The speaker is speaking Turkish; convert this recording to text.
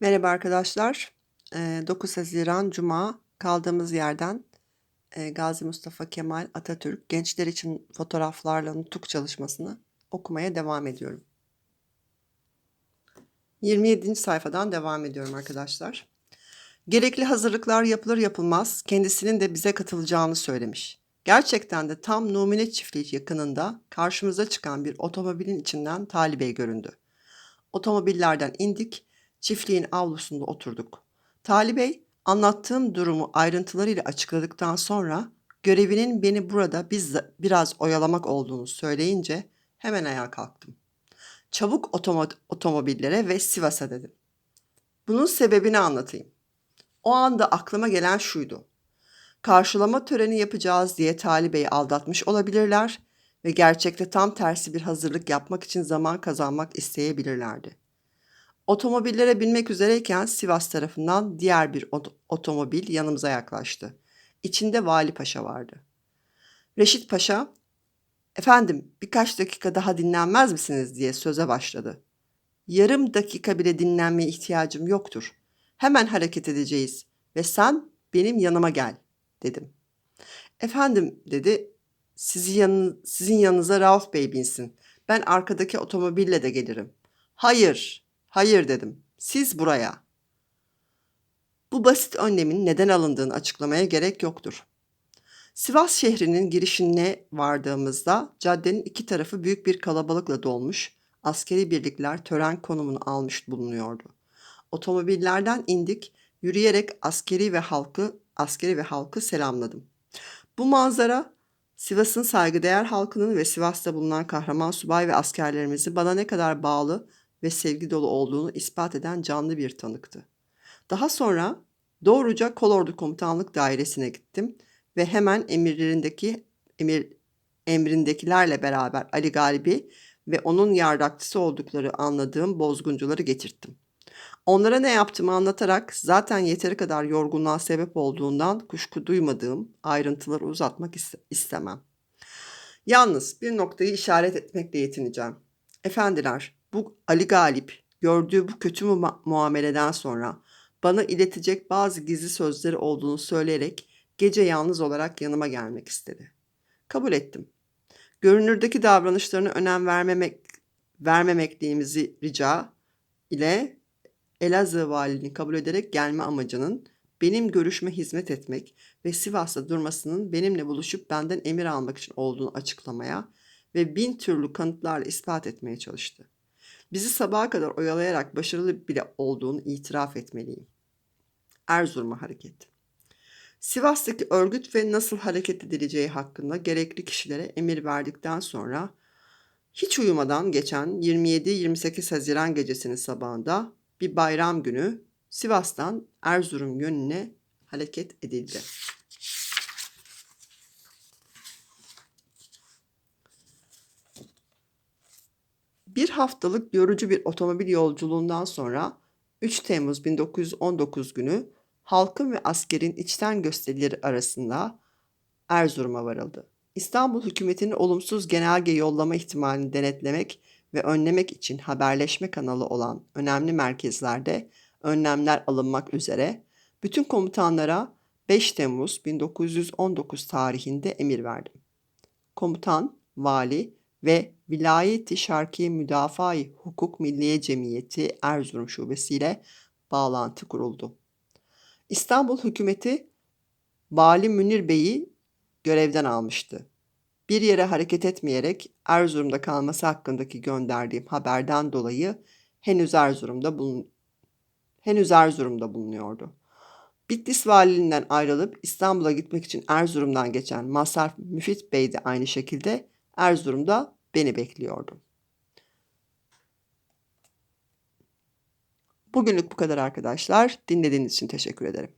Merhaba arkadaşlar. Eee, 9 Haziran Cuma kaldığımız yerden eee, Gazi Mustafa Kemal Atatürk Gençler için Fotoğraflarla Nutuk çalışmasını okumaya devam ediyorum. 27. sayfadan devam ediyorum arkadaşlar. Gerekli hazırlıklar yapılır yapılmaz kendisinin de bize katılacağını söylemiş. Gerçekten de tam Numune Çiftliği yakınında karşımıza çıkan bir otomobilin içinden Talip Bey göründü. Otomobillerden indik, çiftliğin avlusunda oturduk. Talip Bey anlattığım durumu ayrıntılarıyla açıkladıktan sonra görevinin beni burada biraz oyalamak olduğunu söyleyince hemen ayağa kalktım. Çabuk otomo- otomobillere ve Sivas'a dedim. Bunun sebebini anlatayım. O anda aklıma gelen şuydu. Karşılama töreni yapacağız diye Talip Bey'i aldatmış olabilirler ve gerçekte tam tersi bir hazırlık yapmak için zaman kazanmak isteyebilirlerdi. Otomobillere binmek üzereyken Sivas tarafından diğer bir ot- otomobil yanımıza yaklaştı. İçinde Vali Paşa vardı. Reşit Paşa, efendim birkaç dakika daha dinlenmez misiniz diye söze başladı. Yarım dakika bile dinlenmeye ihtiyacım yoktur. Hemen hareket edeceğiz ve sen benim yanıma gel dedim. Efendim dedi sizi yanı, sizin yanınıza Rauf Bey binsin. Ben arkadaki otomobille de gelirim. Hayır, hayır dedim. Siz buraya. Bu basit önlemin neden alındığını açıklamaya gerek yoktur. Sivas şehrinin girişine vardığımızda caddenin iki tarafı büyük bir kalabalıkla dolmuş, askeri birlikler tören konumunu almış bulunuyordu. Otomobillerden indik, yürüyerek askeri ve halkı askeri ve halkı selamladım. Bu manzara Sivas'ın saygıdeğer halkının ve Sivas'ta bulunan kahraman subay ve askerlerimizin bana ne kadar bağlı ve sevgi dolu olduğunu ispat eden canlı bir tanıktı. Daha sonra doğruca Kolordu Komutanlık Dairesi'ne gittim ve hemen emirlerindeki emir emrindekilerle beraber Ali Galibi ve onun yardakçısı oldukları anladığım bozguncuları getirttim. Onlara ne yaptığımı anlatarak zaten yeteri kadar yorgunluğa sebep olduğundan kuşku duymadığım ayrıntıları uzatmak iste- istemem. Yalnız bir noktayı işaret etmekle yetineceğim. Efendiler, bu Ali Galip gördüğü bu kötü mu- muameleden sonra bana iletecek bazı gizli sözleri olduğunu söyleyerek gece yalnız olarak yanıma gelmek istedi. Kabul ettim. Görünürdeki davranışlarına önem vermemek vermemekliğimizi rica ile Elazığ valiliğini kabul ederek gelme amacının benim görüşme hizmet etmek ve Sivas'ta durmasının benimle buluşup benden emir almak için olduğunu açıklamaya ve bin türlü kanıtlarla ispat etmeye çalıştı. Bizi sabaha kadar oyalayarak başarılı bile olduğunu itiraf etmeliyim. Erzurum'a hareket. Sivas'taki örgüt ve nasıl hareket edileceği hakkında gerekli kişilere emir verdikten sonra hiç uyumadan geçen 27-28 Haziran gecesinin sabahında bir bayram günü Sivas'tan Erzurum yönüne hareket edildi. Bir haftalık yorucu bir otomobil yolculuğundan sonra 3 Temmuz 1919 günü halkın ve askerin içten gösterileri arasında Erzurum'a varıldı. İstanbul hükümetinin olumsuz genelge yollama ihtimalini denetlemek ve önlemek için haberleşme kanalı olan önemli merkezlerde önlemler alınmak üzere bütün komutanlara 5 Temmuz 1919 tarihinde emir verdim. Komutan, vali ve Vilayeti Şarkiye Müdafaa-i Hukuk Milliye Cemiyeti Erzurum Şubesi ile bağlantı kuruldu. İstanbul hükümeti Vali Münir Bey'i görevden almıştı. Bir yere hareket etmeyerek Erzurum'da kalması hakkındaki gönderdiğim haberden dolayı henüz Erzurum'da bulun henüz Erzurum'da bulunuyordu. Bitlis valiliğinden ayrılıp İstanbul'a gitmek için Erzurum'dan geçen Mazhar Müfit Bey de aynı şekilde Erzurum'da beni bekliyordu. Bugünlük bu kadar arkadaşlar. Dinlediğiniz için teşekkür ederim.